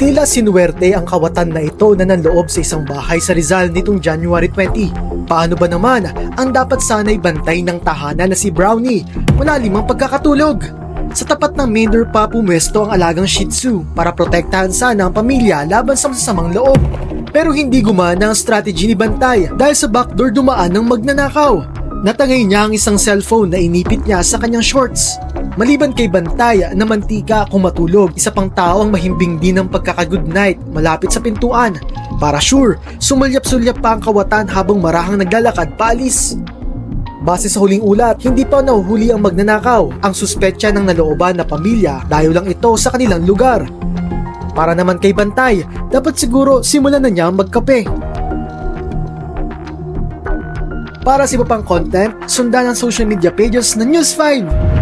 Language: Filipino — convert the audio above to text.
Tila sinuwerte ang kawatan na ito na nanloob sa isang bahay sa Rizal nitong January 20. Paano ba naman ang dapat sana'y bantay ng tahanan na si Brownie mula limang pagkakatulog? Sa tapat ng main door pa pumwesto ang alagang Shih Tzu para protektahan sana ang pamilya laban sa masasamang loob. Pero hindi gumana ang strategy ni Bantay dahil sa backdoor dumaan ng magnanakaw. Natangay niya ang isang cellphone na inipit niya sa kanyang shorts. Maliban kay Bantay na mantika kung matulog, isa pang tao ang mahimbing din ng pagkaka-good night malapit sa pintuan. Para sure, sumalyap-sulyap pa ang kawatan habang marahang naglalakad paalis. Base sa huling ulat, hindi pa nahuhuli ang magnanakaw. Ang suspetsa ng nalooban na pamilya dahil lang ito sa kanilang lugar. Para naman kay Bantay, dapat siguro simulan na niya magkape. Para sa iba pang content, sundan ang social media pages ng News 5.